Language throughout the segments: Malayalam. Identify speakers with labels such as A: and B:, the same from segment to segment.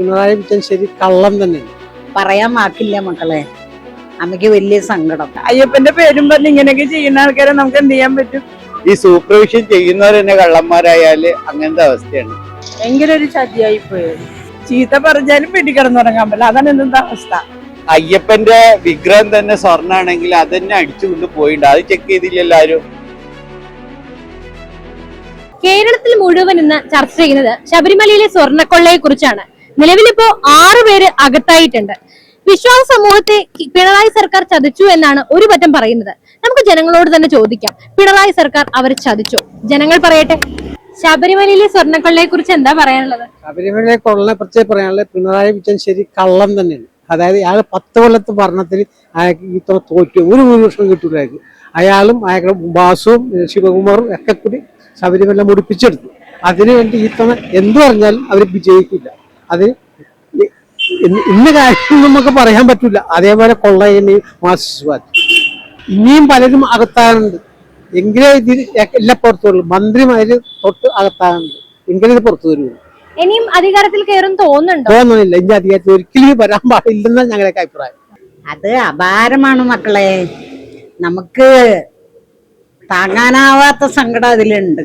A: പിണറായി വിജയൻ ശരി കള്ളം തന്നെ.
B: പറയാൻ മാക്കില്ല മക്കളെ. അമ്മയ്ക്ക് വലിയ സങ്കടം.
C: അയ്യപ്പന്റെ പേരും പറഞ്ഞ് ഇങ്ങനെയൊക്കെ ചെയ്യുന്ന ആൾക്കാരെ നമുക്ക് എന്ത് ചെയ്യാൻ പറ്റും?
D: ഈ സൂപ്പർവിഷൻ ചെയ്യുന്നവർ തന്നെ കള്ളന്മാരായാൽ അങ്ങനത്തെ അവസ്ഥയാണ്.
C: ഭയങ്കര ഒരു ചതിയായി പോയത് ചീത്ത പറഞ്ഞാലും വീട്ടിൽ കിടന്നുറങ്ങാൻ പറ്റില്ല. അതാണ് എന്താ അവസ്ഥ.
D: അയ്യപ്പന്റെ വിഗ്രഹം തന്നെ സ്വർണാണെങ്കിൽ അത് തന്നെ അടിച്ചുകൊണ്ട് പോയിണ്ട് അത് ചെക്ക് ചെയ്തില്ലല്ലോ ആരും
E: കേരളത്തിൽ മുഴുവൻ ഇന്ന് ചർച്ച ചെയ്യുന്നത് ശബരിമലയിലെ സ്വർണക്കൊള്ളയെ കുറിച്ചാണ്. നിലവിലിപ്പോ ആറു പേര് അകത്തായിട്ടുണ്ട്. വിശ്വാസ സമൂഹത്തെ പിണറായി സർക്കാർ ചതിച്ചു എന്നാണ് ഒരു പറ്റം പറയുന്നത്. നമുക്ക് ജനങ്ങളോട് തന്നെ ചോദിക്കാം. പിണറായി സർക്കാർ അവർ ചതിച്ചു? ജനങ്ങൾ പറയട്ടെ. ശബരിമലയിലെ സ്വർണക്കൊള്ളയെ കുറിച്ച് എന്താ പറയാനുള്ളത്?
A: ശബരിമലയിലെ കൊള്ളനെ കുറിച്ച് പറയാനുള്ളത് പിണറായി വിജയൻ ശരി കള്ളം തന്നെയാണ്. അതായത് അയാൾ പത്ത് കൊല്ലത്തെ ഭരണത്തിൽ അയാൾക്ക് ഇത്ര തോറ്റു. ഒരു ഭൂരിപക്ഷം കിട്ടൂലായിരുന്നു. അയാളും അയാളുടെ ബാസുവും ശിവകുമാറും ഒക്കെ കൂടി ശബരിമല മുടിപ്പിച്ചെടുത്തു. അതിനുവേണ്ടി ഈ തവണ എന്ത് പറഞ്ഞാലും അവർ വിജയിക്കില്ല. അത് ഇന്ന് കാര്യം നമുക്ക് പറയാൻ പറ്റില്ല അതേപോലെ കൊള്ളയനെ മാർസിസ്റ്റ് ഇനിയും പലരും അകത്താറുണ്ട്. എങ്കിലേ ഇത് എല്ലാം പുറത്തുള്ളൂ മന്ത്രിമാര് തൊട്ട് അകത്താറുണ്ട്. എങ്കിലേ ഇത് പുറത്തു വരുള്ളൂ.
E: ഇനിയും അധികാരത്തിൽ കയറും തോന്നുന്നുണ്ടോ?
A: തോന്നുന്നില്ല. ഇനി അധികാരത്തിൽ ഒരിക്കലും വരാൻ പാടില്ലെന്നാണ് ഞങ്ങളുടെ അഭിപ്രായം.
B: അത് അപാരമാണ് മക്കളെ. നമുക്ക് താങ്ങാനാവാത്ത സങ്കടം അതിലുണ്ട്.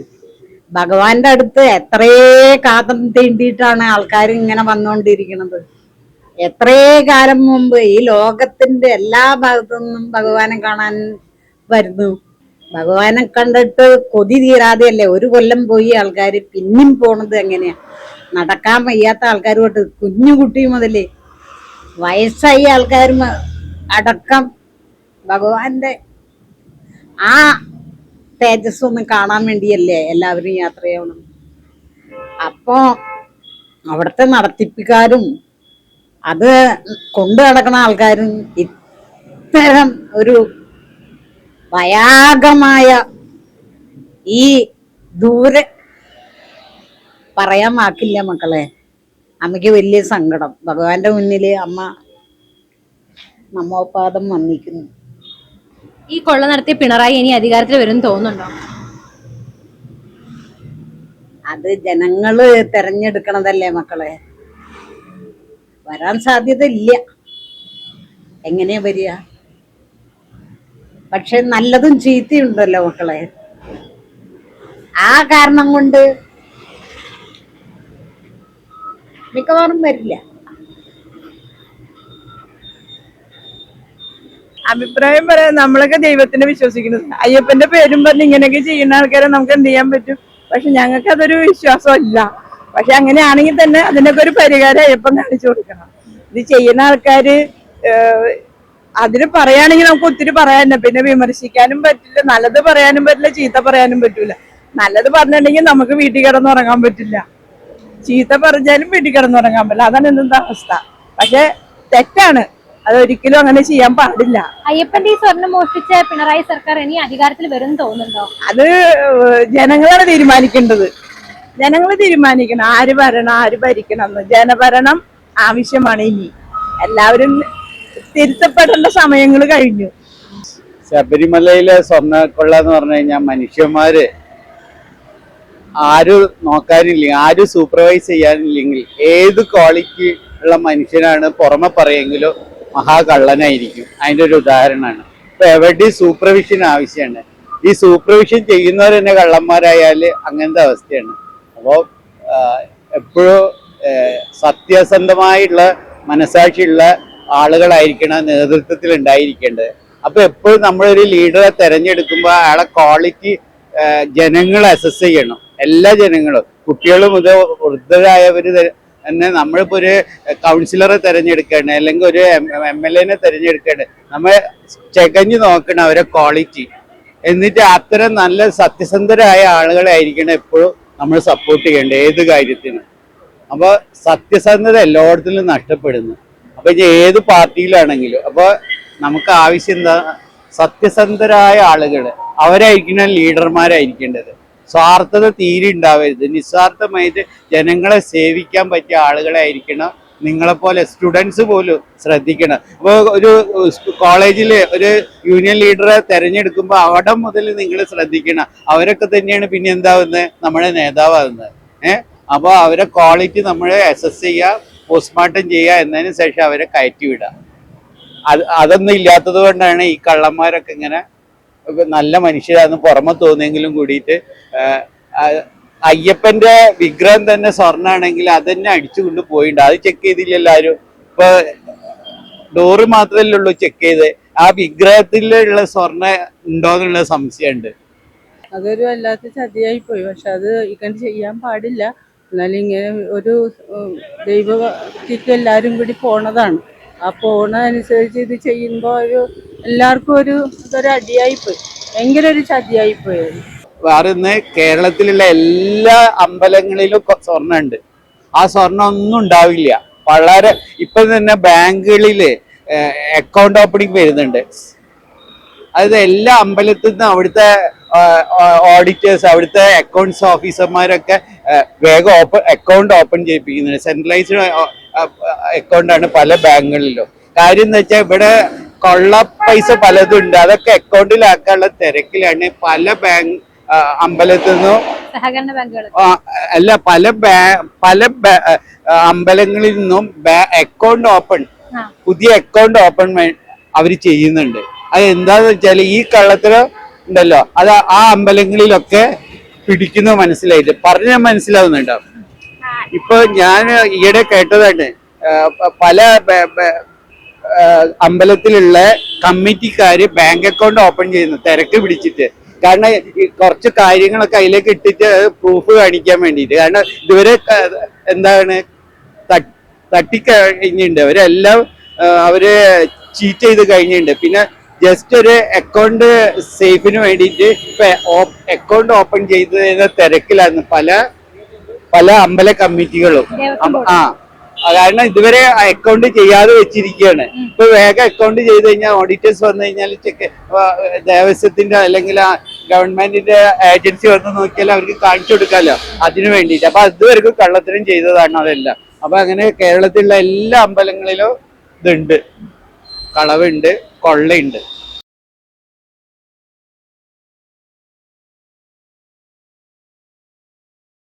B: ഭഗവാന്റെ അടുത്ത് എത്രയേ കാതം തീണ്ടിയിട്ടാണ് ആൾക്കാർ ഇങ്ങനെ വന്നുകൊണ്ടിരിക്കുന്നത് എത്രയേ കാലം മുമ്പ് ഈ ലോകത്തിന്റെ എല്ലാ ഭാഗത്തു നിന്നും ഭഗവാനെ കാണാൻ വരുന്നു. ഭഗവാനെ കണ്ടിട്ട് കൊതി തീരാതെയല്ലേ ഒരു കൊല്ലം പോയി ആൾക്കാർ പിന്നെയും പോണത് എങ്ങനെയാ? നടക്കാൻ വയ്യാത്ത ആൾക്കാർ തൊട്ട് കുഞ്ഞു കുട്ടി മുതലേ വയസ്സായ ആൾക്കാരും അടക്കം ഭഗവാന്റെ ആ തേജസ് ഒന്ന് കാണാൻ വേണ്ടിയല്ലേ എല്ലാവരും യാത്ര ചെയ്യണം? അപ്പോ അവിടുത്തെ നടത്തിപ്പിക്കാരും അത് കൊണ്ടു നടക്കുന്ന ആൾക്കാരും ഇത്തരം ഒരു ഭയാകമായ ഈ ദൂരെ പറയാൻ വാക്കില്ല മക്കളെ. അമ്മയ്ക്ക് വലിയ സങ്കടം. ഭഗവാന്റെ മുന്നിൽ അമ്മ നമ്മോപാദം വന്നിക്കുന്നു
E: ഈ കൊള്ള നടത്തിയ പിണറായി ഇനി അധികാരത്തിൽ വരും തോന്നുന്നുണ്ടോ?
B: അത് ജനങ്ങൾ തെരഞ്ഞെടുക്കണതല്ലേ മക്കളെ? വരാൻ സാധ്യത ഇല്ല എങ്ങനെയാ വരിക? പക്ഷെ നല്ലതും ചീത്തയുണ്ടല്ലോ മക്കളെ. ആ കാരണം കൊണ്ട് മിക്കവാറും വരില്ല.
C: അഭിപ്രായം പറയാൻ നമ്മളൊക്കെ ദൈവത്തിനെ വിശ്വസിക്കുന്നത് അയ്യപ്പന്റെ പേരും പറഞ്ഞ് ഇങ്ങനെയൊക്കെ ചെയ്യുന്ന ആൾക്കാരെ നമുക്ക് എന്ത് ചെയ്യാൻ പറ്റും? പക്ഷെ ഞങ്ങൾക്ക് അതൊരു വിശ്വാസമല്ല. പക്ഷെ അങ്ങനെയാണെങ്കിൽ തന്നെ അതിനൊക്കെ ഒരു പരിഹാരം അയ്യപ്പൻ കാണിച്ചു കൊടുക്കണം. ഇത് ചെയ്യുന്ന ആൾക്കാര് അതിന് പറയുകയാണെങ്കിൽ നമുക്ക് ഒത്തിരി പറയാനില്ല പിന്നെ വിമർശിക്കാനും പറ്റില്ല. നല്ലത് പറയാനും പറ്റില്ല. ചീത്ത പറയാനും പറ്റില്ല നല്ലത് പറഞ്ഞിട്ടുണ്ടെങ്കിൽ നമുക്ക് വീട്ടിൽ കിടന്നുറങ്ങാൻ പറ്റില്ല. ചീത്ത പറഞ്ഞാലും വീട്ടിൽ കിടന്നുറങ്ങാൻ പറ്റില്ല. അതാണ് എന്താ അവസ്ഥ. പക്ഷെ തെറ്റാണ്. അതൊരിക്കലും അങ്ങനെ ചെയ്യാൻ പാടില്ല.
E: അയ്യപ്പന്റെ ഈ സ്വർണം മോഷ്ടിച്ച പിണറായി സർക്കാർ ഇനി അധികാരത്തിൽ വരും തോന്നുന്നുണ്ടോ?
C: അത് ജനങ്ങളാണ് തീരുമാനിക്കേണ്ടത്. ജനങ്ങൾ തീരുമാനിക്കണം. ആര് ഭരണം ആര് ഭരിക്കണം എന്ന് ജനഭരണം ആവശ്യമാണ് ഇനി. എല്ലാവരും തിരുത്തപ്പെടേണ്ട സമയങ്ങൾ കഴിഞ്ഞു.
D: ശബരിമലയിലെ സ്വർണക്കൊള്ള എന്ന് പറഞ്ഞു കഴിഞ്ഞാൽ മനുഷ്യന്മാര് ആരും നോക്കാനില്ലെങ്കിൽ ആരും സൂപ്പർവൈസ് ചെയ്യാനില്ലെങ്കിൽ ഏത് ക്വാളിറ്റി ഉള്ള മനുഷ്യനാണ് പുറമെ പറയെങ്കിലും മഹാകള്ളനായിരിക്കും. അതിന്റെ ഒരു ഉദാഹരണമാണ്. ഇപ്പൊ എവിടെ സൂപ്പർവിഷൻ ആവശ്യമാണ്. ഈ സൂപ്പർവിഷൻ ചെയ്യുന്നവർ തന്നെ കള്ളന്മാരായാൽ അങ്ങനത്തെ അവസ്ഥയാണ്. അപ്പോൾ എപ്പോഴും സത്യസന്ധമായുള്ള മനസാക്ഷിയുള്ള ആളുകളായിരിക്കണം നേതൃത്വത്തിൽ ഉണ്ടായിരിക്കേണ്ടത്. അപ്പൊ എപ്പോഴും നമ്മളൊരു ലീഡറെ തെരഞ്ഞെടുക്കുമ്പോൾ അയാളെ ക്വാളിറ്റി ജനങ്ങൾ അസസ് ചെയ്യണം. എല്ലാ ജനങ്ങളും. കുട്ടികൾ മുതൽ വൃദ്ധരായവർ തന്നെ നമ്മളിപ്പോ ഒരു കൗൺസിലറെ തെരഞ്ഞെടുക്കുകയാണ് അല്ലെങ്കിൽ ഒരു എം എൽ എനെ തെരഞ്ഞെടുക്കുകയാണ് നമ്മൾ ചെകഞ്ഞു നോക്കണം അവരെ ക്വാളിറ്റി എന്നിട്ട് അത്തരം നല്ല സത്യസന്ധരായ ആളുകളെ ആയിരിക്കണം എപ്പോഴും നമ്മൾ സപ്പോർട്ട് ചെയ്യേണ്ടത് ഏത് കാര്യത്തിനും. അപ്പൊ സത്യസന്ധത എല്ലായിടത്തിലും നഷ്ടപ്പെടുന്നു. അപ്പൊ ഇനി ഏത് പാർട്ടിയിലാണെങ്കിലും അപ്പൊ നമുക്ക് ആവശ്യം എന്താ? സത്യസന്ധരായ ആളുകൾ അവരായിരിക്കണം ലീഡർമാരായിരിക്കേണ്ടത് സ്വാർത്ഥത തീരെ ഉണ്ടാവരുത്. നിസ്വാർത്ഥമായിട്ട് ജനങ്ങളെ സേവിക്കാൻ പറ്റിയ ആളുകളായിരിക്കണം നിങ്ങളെപ്പോലെ സ്റ്റുഡൻസ് പോലും ശ്രദ്ധിക്കണം. അപ്പോൾ ഒരു കോളേജിലെ ഒരു യൂണിയൻ ലീഡറെ തിരഞ്ഞെടുക്കുമ്പോൾ അവിടെ മുതൽ നിങ്ങൾ ശ്രദ്ധിക്കണം. അവരൊക്കെ തന്നെയാണ് പിന്നെ എന്താവുന്നത് നമ്മുടെ നേതാവാകുന്നത് ഏഹ് അപ്പോൾ അവരെ ക്വാളിറ്റി നമ്മൾ അസസ് ചെയ്യുക പോസ്റ്റ്മോർട്ടം ചെയ്യുക എന്നതിന് ശേഷം അവരെ കയറ്റി വിടുക അത് അതൊന്നും ഇല്ലാത്തത് കൊണ്ടാണ് ഈ കള്ളന്മാരൊക്കെ ഇങ്ങനെ നല്ല മനുഷ്യരാന്ന് പുറമെ തോന്നിയെങ്കിലും കൂടിയിട്ട് അയ്യപ്പന്റെ വിഗ്രഹം തന്നെ സ്വർണാണെങ്കിൽ അതന്നെ തന്നെ അടിച്ചു കൊണ്ട് പോയിട്ടുണ്ട്. അത് ചെക്ക് ചെയ്തില്ല എല്ലാവരും ഇപ്പൊ ഡോറ് മാത്രമല്ലേ ഉള്ളൂ ചെക്ക് ചെയ്ത്. ആ വിഗ്രഹത്തിലുള്ള സ്വർണ ഉണ്ടോ എന്നുള്ള സംശയമുണ്ട്.
F: അതൊരു വല്ലാത്ത ചതിയായി പോയി. പക്ഷെ അത് ഇങ്ങനെ ചെയ്യാൻ പാടില്ല. എന്നാലും ഇങ്ങനെ ഒരു ദൈവത്തിക്ക് എല്ലാവരും കൂടി പോണതാണ്. ആ പോണതനുസരിച്ച് ഇത് ചെയ്യുമ്പോൾ ഒരു എല്ലാവർക്കും ഒരു ഇതൊരു അടിയായി പോയി. ഭയങ്കര ഒരു ചതിയായി പോയത്.
D: വേറെ ഇന്ന് കേരളത്തിലുള്ള എല്ലാ അമ്പലങ്ങളിലും സ്വർണമുണ്ട്. ആ സ്വർണം ഒന്നും ഉണ്ടാവില്ല. വളരെ ഇപ്പൊ തന്നെ ബാങ്കുകളിൽ അക്കൗണ്ട് ഓപ്പണിംഗ് വരുന്നുണ്ട്. അതായത് എല്ലാ അമ്പലത്തിൽ നിന്ന് അവിടുത്തെ ഓഡിറ്റേഴ്സ് അവിടുത്തെ അക്കൗണ്ട്സ് ഓഫീസർമാരൊക്കെ വേഗം ഓപ്പൺ അക്കൗണ്ട് ഓപ്പൺ ചെയ്യിപ്പിക്കുന്നുണ്ട്. സെൻട്രലൈസ്ഡ് അക്കൗണ്ടാണ് പല ബാങ്കുകളിലും. കാര്യം എന്ന് വെച്ചാൽ ഇവിടെ കൊള്ള പൈസ പലതും ഉണ്ട്. അതൊക്കെ അക്കൗണ്ടിലാക്കാനുള്ള തിരക്കിലാണ്. പല ബാങ്ക് അമ്പലത്തിൽ നിന്നും
E: സഹകരണ ബാങ്കുകൾ.
D: അല്ല പല പല അമ്പലങ്ങളിൽ നിന്നും അക്കൗണ്ട് ഓപ്പൺ പുതിയ അക്കൗണ്ട് ഓപ്പൺ അവർ ചെയ്യുന്നുണ്ട്. അത് എന്താന്ന് വെച്ചാൽ ഈ കള്ളത്തിൽ ഉണ്ടല്ലോ അത് ആ അമ്പലങ്ങളിലൊക്കെ പിടിക്കുന്ന മനസ്സിലായിട്ട് പറഞ്ഞ മനസ്സിലാവുന്നുണ്ടോ ഇപ്പൊ ഞാൻ ഈയിടെ കേട്ടതാണ് പല അമ്പലത്തിലുള്ള കമ്മിറ്റിക്കാര് ബാങ്ക് അക്കൗണ്ട് ഓപ്പൺ ചെയ്യുന്നു തിരക്ക് പിടിച്ചിട്ട്. കാരണം കുറച്ച് കാര്യങ്ങളൊക്കെ അതിലേക്ക് ഇട്ടിട്ട് പ്രൂഫ് കാണിക്കാൻ വേണ്ടിയിട്ട്. കാരണം ഇതുവരെ എന്താണ് തട്ട്- തട്ടിക്കഴിഞ്ഞിട്ടുണ്ട്. അവരെല്ലാം അവർ ചീറ്റ് ചെയ്ത് കഴിഞ്ഞിട്ടുണ്ട്. പിന്നെ ജസ്റ്റ് ഒരു അക്കൗണ്ട് സേഫിന് വേണ്ടിയിട്ട് ഇപ്പൊ അക്കൗണ്ട് ഓപ്പൺ ചെയ്തതിന്റെ തിരക്കിലായിരുന്നു പല പല അമ്പല കമ്മിറ്റികളും. ആ, കാരണം ഇതുവരെ അക്കൗണ്ട് ചെയ്യാതെ വെച്ചിരിക്കുകയാണ്. ഇപ്പൊ വേഗം അക്കൗണ്ട് ചെയ്ത് കഴിഞ്ഞാൽ ഓഡിറ്റേഴ്സ് വന്നു കഴിഞ്ഞാൽ ചെക്ക് ദേവസ്വത്തിന്റെ അല്ലെങ്കിൽ ആ ഗവൺമെന്റിന്റെ ഏജൻസി വന്ന് നോക്കിയാൽ അവർക്ക് കാണിച്ചു കൊടുക്കാമല്ലോ അതിനു വേണ്ടിയിട്ട്. അപ്പൊ അതുവരെ കള്ളത്തരം ചെയ്തതാണ് അതെല്ലാം. അപ്പൊ അങ്ങനെ കേരളത്തിലുള്ള എല്ലാ അമ്പലങ്ങളിലും ഇതുണ്ട്. കളവുണ്ട് കൊള്ളയുണ്ട്.